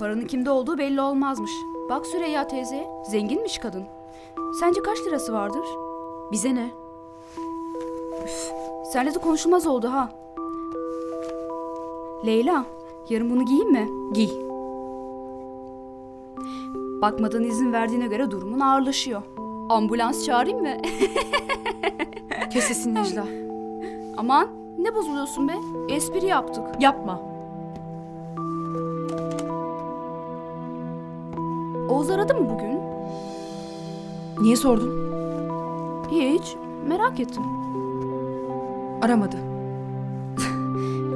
Paranın kimde olduğu belli olmazmış. Bak Süreyya teyze, zenginmiş kadın. Sence kaç lirası vardır? Bize ne? Senle de konuşulmaz oldu ha. Leyla, yarın bunu giyeyim mi? Giy. Bakmadan izin verdiğine göre durumun ağırlaşıyor. Ambulans çağırayım mı? Kes sesini Necla. Aman, ne bozuluyorsun be? Espri yaptık. Yapma. Oğuz aradı mı bugün? Niye sordun? Hiç, merak ettim. Aramadı.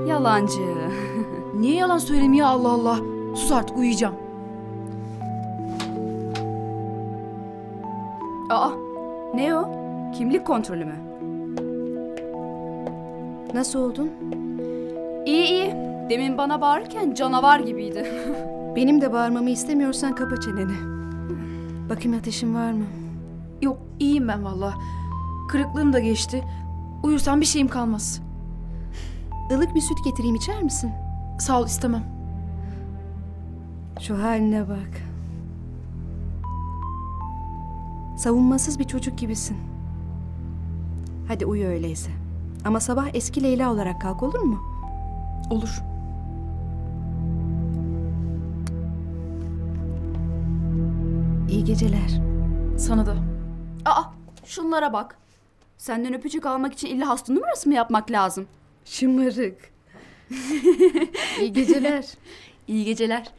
Yalancı. Niye yalan söyleyeyim ya Allah Allah. Sus artık uyuyacağım. Aa, ne o? Kimlik kontrolü mü? Nasıl oldun? İyi iyi. Demin bana bağırırken canavar gibiydi. Benim de bağırmamı istemiyorsan kapa çeneni. Bakayım ateşin var mı? Yok iyiyim ben valla. Kırıklığım da geçti. Uyursam bir şeyim kalmaz. Ilık bir süt getireyim içer misin? Sağ ol istemem. Şu haline bak. Savunmasız bir çocuk gibisin. Hadi uyu öyleyse. Ama sabah eski Leyla olarak kalk olur mu? Olur. İyi geceler. Sana da. Aa, şunlara bak. Senden öpücük almak için illa hasta numarası mı yapmak lazım? Şımarık. İyi geceler. İyi geceler.